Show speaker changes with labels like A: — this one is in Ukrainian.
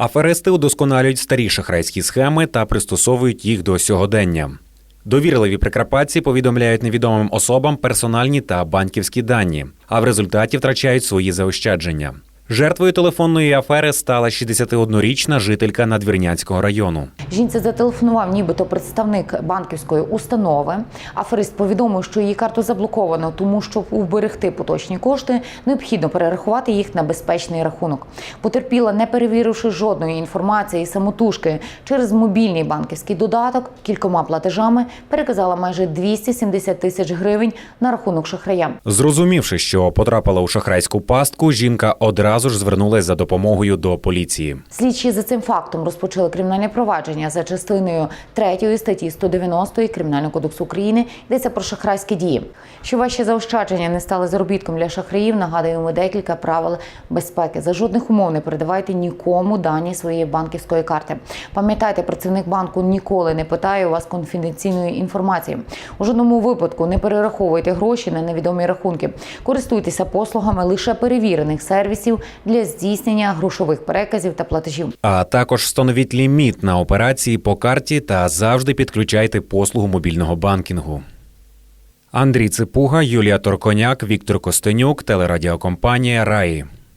A: Аферисти удосконалюють старі шахрайські схеми та пристосовують їх до сьогодення. Довірливі прикарпатці повідомляють невідомим особам персональні та банківські дані, а в результаті втрачають свої заощадження. Жертвою телефонної афери стала 61-річна жителька Надвірнянського району.
B: Жінці зателефонував нібито представник банківської установи. Аферист повідомив, що її карту заблоковано, тому щоб уберегти поточні кошти, необхідно перерахувати їх на безпечний рахунок. Потерпіла, не перевіривши жодної інформації самотужки через мобільний банківський додаток, кількома платежами переказала майже 270 тисяч гривень на рахунок шахрая.
A: Зрозумівши, що потрапила у шахрайську пастку, жінка одразу ж звернулася за допомогою до поліції.
B: Слідчі за цим фактом розпочали кримінальне провадження за частиною 3 статті 190 Кримінального кодексу України. Йдеться про шахрайські дії. Щоб ваші заощадження не стали заробітком для шахраїв, нагадуємо декілька правил безпеки. За жодних умов не передавайте нікому дані своєї банківської карти. Пам'ятайте, працівник банку ніколи не питає у вас конфіденційної інформації. У жодному випадку не перераховуйте гроші на невідомі рахунки. Користуйтеся послугами лише перевірених сервісів для здійснення грошових переказів та платежів.
A: А також встановіть ліміт на операції по карті та завжди підключайте послугу мобільного банкінгу. Андрій Ципуга, Юлія Торконяк, Віктор Костенюк, телерадіокомпанія Раї.